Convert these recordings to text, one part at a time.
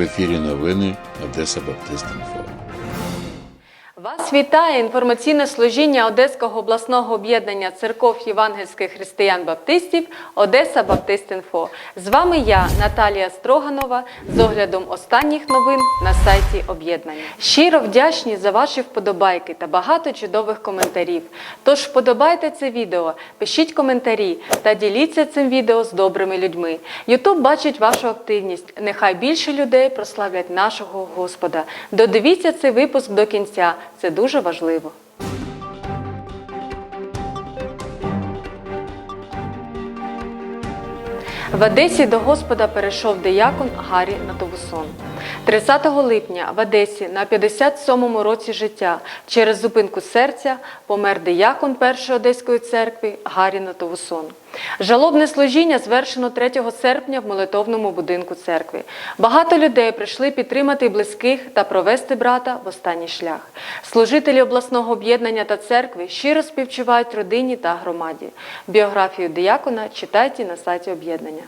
В ефірі новини Одеса Баптист Інфо. Вас вітає інформаційне служіння Одеського обласного об'єднання церков євангельських християн-баптистів Одеса Баптистінфо. З вами я, Наталія Строганова, з оглядом останніх новин на сайті об'єднання. Щиро вдячні за ваші вподобайки та багато чудових коментарів. Тож вподобайте це відео, пишіть коментарі та діліться цим відео з добрими людьми. Ютуб бачить вашу активність. Нехай більше людей прославлять нашого Господа. Додивіться цей випуск до кінця. Це дуже важливо. В Одесі до Господа перейшов деякон Гаррі Натовусон. 30 липня в Одесі на 57-му році життя через зупинку серця помер диякон Першої Одеської церкви Гаррі Натовусон. Жалобне служіння звершено 3 серпня в молитовному будинку церкви. Багато людей прийшли підтримати близьких та провести брата в останній шлях. Служителі обласного об'єднання та церкви щиро співчувають родині та громаді. Біографію диякона читайте на сайті об'єднання.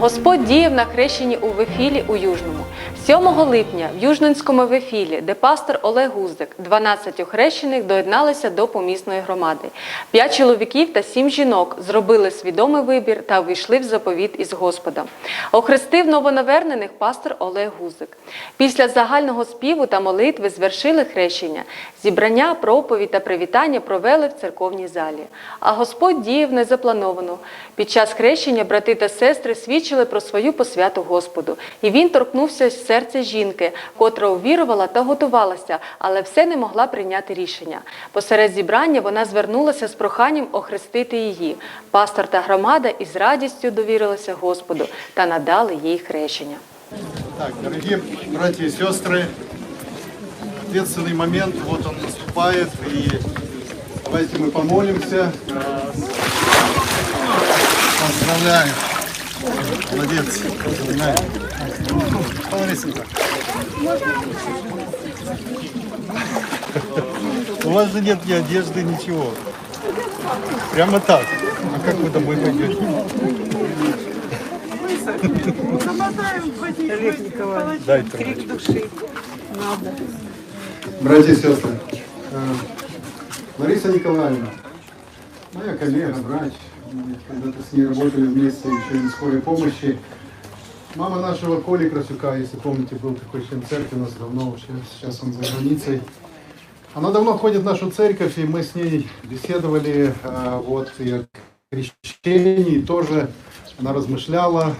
Господь діяв на хрещенні у Вефілі у Южному. 7 липня в Южненському Вефілі, де пастор Олег Гуздик, 12 охрещених доєдналися до помісної громади. П'ять чоловіків та сім жінок зробили свідомий вибір та увійшли в заповіт із Господом. Охрестив новонавернених пастор Олег Гузик. Після загального співу та молитви звершили хрещення. Зібрання, проповідь та привітання провели в церковній залі. А Господь діяв незаплановано. Під час хрещення брати та сестри свідчили про свою посвяту Господу. І він торкнувся серця жінки, котра увірувала та готувалася, але все не могла прийняти рішення. Посеред зібрання вона звернулася з проханням охрестити її. Пастор та громада із радістю довірилися Господу та надали їй хрещення. Так, дорогие братья и сестры, ответственный момент, вот он наступает, и давайте мы помолимся. Поздравляю. Молодец. Поздравляю. У вас же нет ни одежды, ничего. Прямо так. А как вы домой пойдете? Дай крик души. Братья и сестры, э, Лариса Николаевна, моя коллега, врач, когда-то с ней работали вместе еще и на скорой помощи. Мама нашего Коли Красюка, если помните, был такой член церкви у нас давно, уже, сейчас он за границей. Она давно ходит в нашу церковь, и мы с ней беседовали э, вот и о крещении тоже. Она размышляла,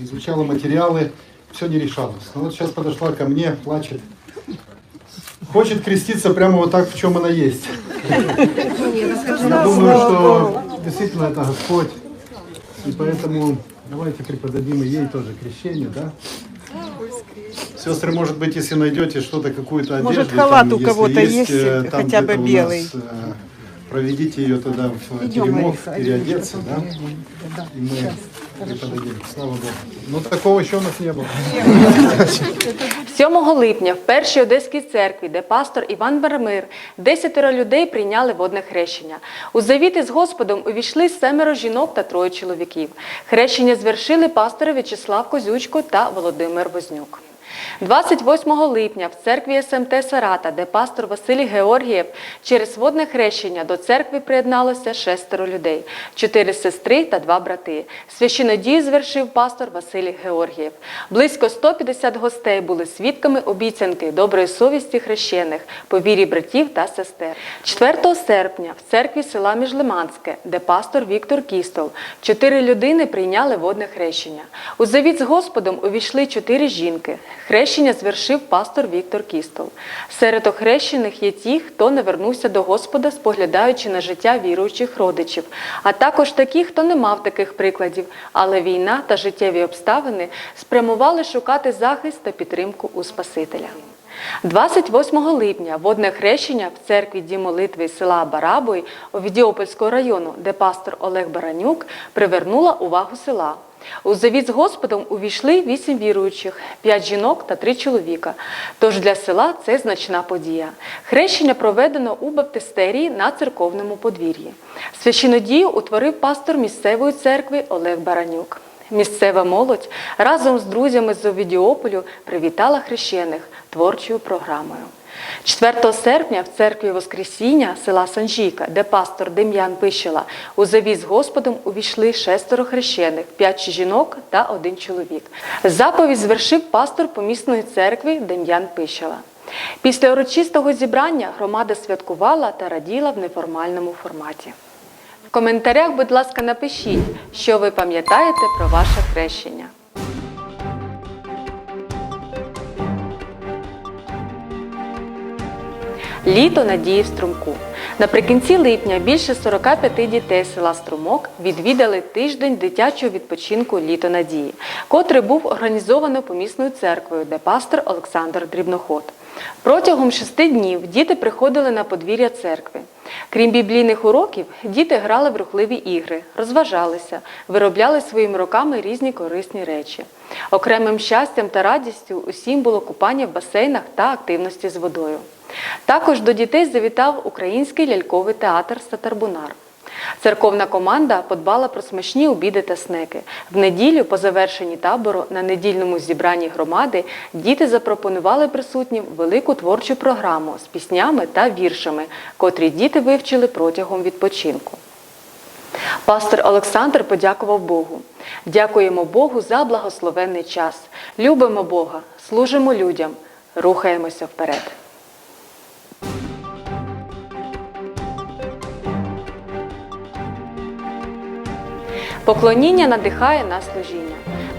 изучала материалы, все не решалось. Но вот сейчас подошла ко мне, плачет. Хочет креститься прямо вот так, в чем она есть. Я думаю, что действительно это Господь. И поэтому давайте преподадим и ей тоже крещение, да? Сестры, может быть, если найдете что-то, какую-то одежду, Может, халат там, у если кого-то есть, э, там хотя бы у нас, белый? э, проведите ее тогда в Идем, теремок, переодеться, да? И мы преподадим. Слава Богу. Но такого еще у нас не было. 7 липня в першій одеській церкві, де пастор Іван Бермир, десятеро людей прийняли водне хрещення. У завіти з Господом увійшли семеро жінок та троє чоловіків. Хрещення звершили пастори В'ячеслав Козючко та Володимир Вознюк. 28 липня в церкві СМТ Сарата, де пастор Василій Георгієв через водне хрещення до церкви приєдналося шестеро людей, чотири сестри та два брати. Священодію звершив пастор Василій Георгієв. Близько 150 гостей були свідками обіцянки доброї совісті хрещених по вірі братів та сестер. 4 серпня в церкві села Міжлиманське, де пастор Віктор Кістол, чотири людини прийняли водне хрещення. У завіт з Господом увійшли чотири жінки. Хрещення звершив пастор Віктор Кістол. Серед охрещених є ті, хто не вернувся до Господа, споглядаючи на життя віруючих родичів, а також такі, хто не мав таких прикладів, але війна та життєві обставини спрямували шукати захист та підтримку у Спасителя. 28 липня водне хрещення в церкві Дім молитви села Барабой Овідіопольського району, де пастор Олег Баранюк привернула увагу села. У завіт з Господом увійшли вісім віруючих, п'ять жінок та три чоловіка. Тож для села це значна подія. Хрещення проведено у баптистерії на церковному подвір'ї. Священодію утворив пастор місцевої церкви Олег Баранюк. Місцева молодь разом з друзями з Овідіополю привітала хрещених творчою програмою. 4 серпня в церкві Воскресіння села Санжійка, де пастор Дем'ян Пищела, у завіт з Господом увійшли шестеро хрещених, п'ять жінок та один чоловік. Заповідь звершив пастор помісної церкви Дем'ян Пищела. Після урочистого зібрання громада святкувала та раділа в неформальному форматі. В коментарях, будь ласка, напишіть, що ви пам'ятаєте про ваше хрещення. Літо надії в струмку. Наприкінці липня більше 45 дітей села Струмок відвідали тиждень дитячого відпочинку Літо надії, котрий був організовано помісною церквою, де пастор Олександр Дрібноход. Протягом шести днів діти приходили на подвір'я церкви. Крім біблійних уроків, діти грали в рухливі ігри, розважалися, виробляли своїми руками різні корисні речі. Окремим щастям та радістю усім було купання в басейнах та активності з водою. Також до дітей завітав український ляльковий театр Сатарбунар. Церковна команда подбала про смачні обіди та снеки. В неділю, по завершенні табору, на недільному зібранні громади діти запропонували присутнім велику творчу програму з піснями та віршами, котрі діти вивчили протягом відпочинку. Пастор Олександр подякував Богу. Дякуємо Богу за благословенний час. Любимо Бога, служимо людям, рухаємося вперед. Поклоніння надихає на служіння.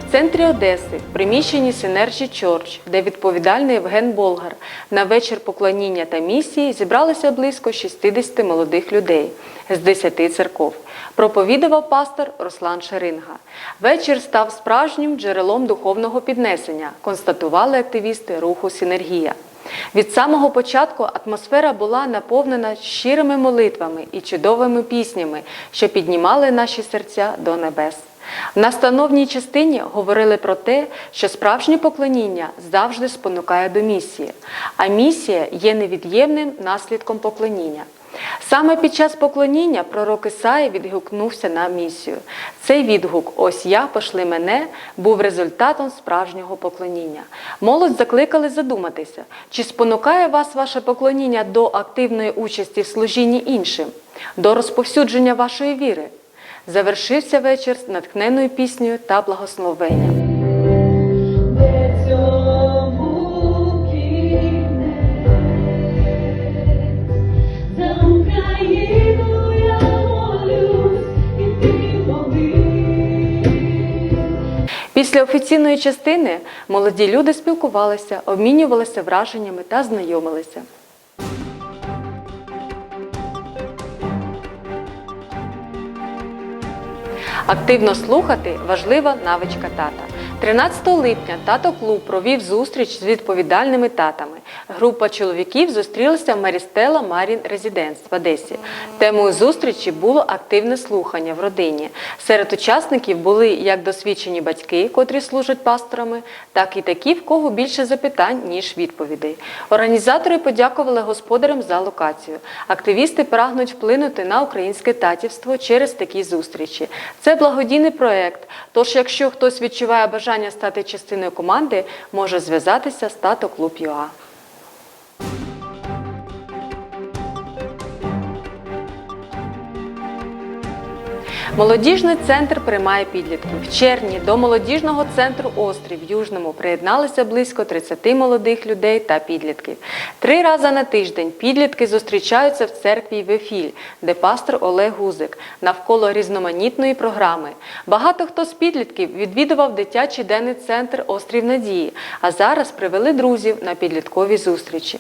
В центрі Одеси, в приміщенні Синерджі Чорч, де відповідальний Євген Болгар, на вечір поклоніння та місії зібралося близько 60 молодих людей з 10 церков. Проповідував пастор Руслан Шеринга. Вечір став справжнім джерелом духовного піднесення, констатували активісти руху Синергія. Від самого початку атмосфера була наповнена щирими молитвами і чудовими піснями, що піднімали наші серця до небес. В настановній частині говорили про те, що справжнє поклоніння завжди спонукає до місії, а місія є невід'ємним наслідком поклоніння. Саме під час поклоніння пророк Ісаї відгукнувся на місію. Цей відгук Ось я пошли мене був результатом справжнього поклоніння. Молодь закликали задуматися, чи спонукає вас ваше поклоніння до активної участі в служінні іншим, до розповсюдження вашої віри. Завершився вечір з натхненною піснею та благословенням. Після офіційної частини молоді люди спілкувалися, обмінювалися враженнями та знайомилися. Активно слухати важлива навичка тата. 13 липня тато клуб провів зустріч з відповідальними татами. Група чоловіків зустрілася в Марістела Марін Резиденс в Одесі. Темою зустрічі було активне слухання в родині. Серед учасників були як досвідчені батьки, котрі служать пасторами, так і такі, в кого більше запитань, ніж відповідей. Організатори подякували господарям за локацію. Активісти прагнуть вплинути на українське татівство через такі зустрічі. Це благодійний проект. Тож, якщо хтось відчуває бажання стати частиною команди, може зв'язатися з Тато Клуб ЮА. Молодіжний центр приймає підлітків. В червні до молодіжного центру Острів в Южному приєдналися близько 30 молодих людей та підлітків. Три рази на тиждень підлітки зустрічаються в церкві Вефіль, де пастор Олег Гузик, навколо різноманітної програми. Багато хто з підлітків відвідував дитячий денний центр Острів Надії, а зараз привели друзів на підліткові зустрічі.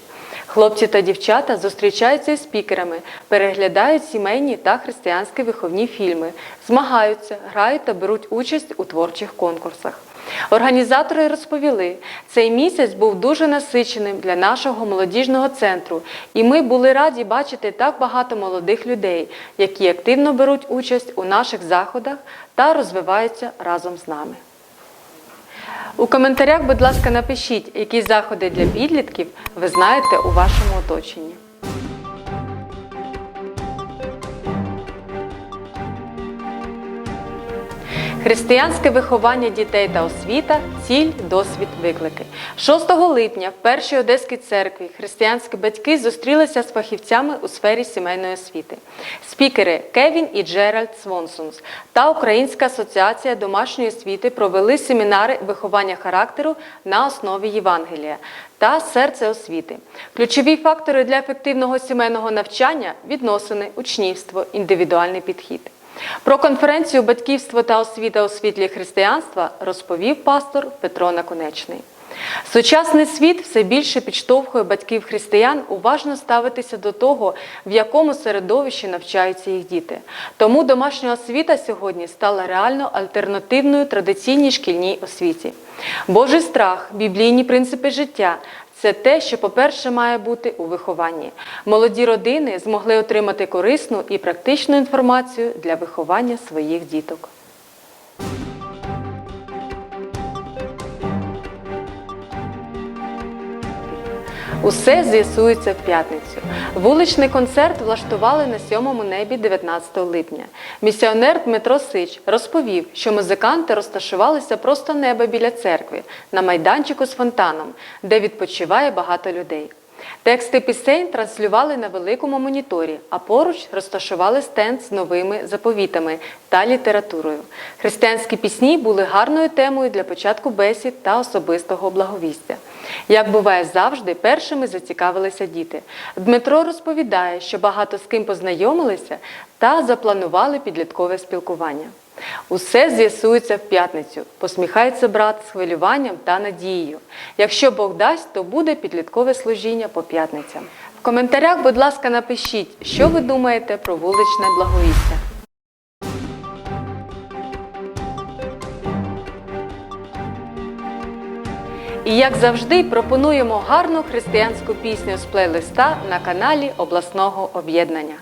Хлопці та дівчата зустрічаються із спікерами, переглядають сімейні та християнські виховні фільми, змагаються, грають та беруть участь у творчих конкурсах. Організатори розповіли, цей місяць був дуже насиченим для нашого молодіжного центру, і ми були раді бачити так багато молодих людей, які активно беруть участь у наших заходах та розвиваються разом з нами. У коментарях, будь ласка, напишіть, які заходи для підлітків ви знаєте у вашому оточенні. Християнське виховання дітей та освіта ціль, досвід, виклики. 6 липня в першій Одеській церкві християнські батьки зустрілися з фахівцями у сфері сімейної освіти. Спікери Кевін і Джеральд Свонсонс та Українська асоціація домашньої освіти провели семінари виховання характеру на основі Євангелія та серце освіти. Ключові фактори для ефективного сімейного навчання відносини, учнівство, індивідуальний підхід. Про конференцію Батьківство та освіта у світлі християнства розповів пастор Петро Наконечний. Сучасний світ все більше підштовхує батьків християн уважно ставитися до того, в якому середовищі навчаються їх діти. Тому домашня освіта сьогодні стала реально альтернативною традиційній шкільній освіті. Божий страх, біблійні принципи життя це те, що, по-перше, має бути у вихованні. Молоді родини змогли отримати корисну і практичну інформацію для виховання своїх діток. Усе з'ясується в п'ятницю. Вуличний концерт влаштували на сьомому небі 19 липня. Місіонер Дмитро Сич розповів, що музиканти розташувалися просто неба біля церкви на майданчику з фонтаном, де відпочиває багато людей. Тексти пісень транслювали на великому моніторі, а поруч розташували стенд з новими заповітами та літературою. Християнські пісні були гарною темою для початку бесід та особистого благовістя. Як буває завжди, першими зацікавилися діти. Дмитро розповідає, що багато з ким познайомилися та запланували підліткове спілкування. Усе з'ясується в п'ятницю. Посміхається брат з хвилюванням та надією. Якщо Бог дасть, то буде підліткове служіння по п'ятницям. В коментарях, будь ласка, напишіть, що ви думаєте про вуличне благовістя. І як завжди, пропонуємо гарну християнську пісню з плейлиста на каналі обласного об'єднання.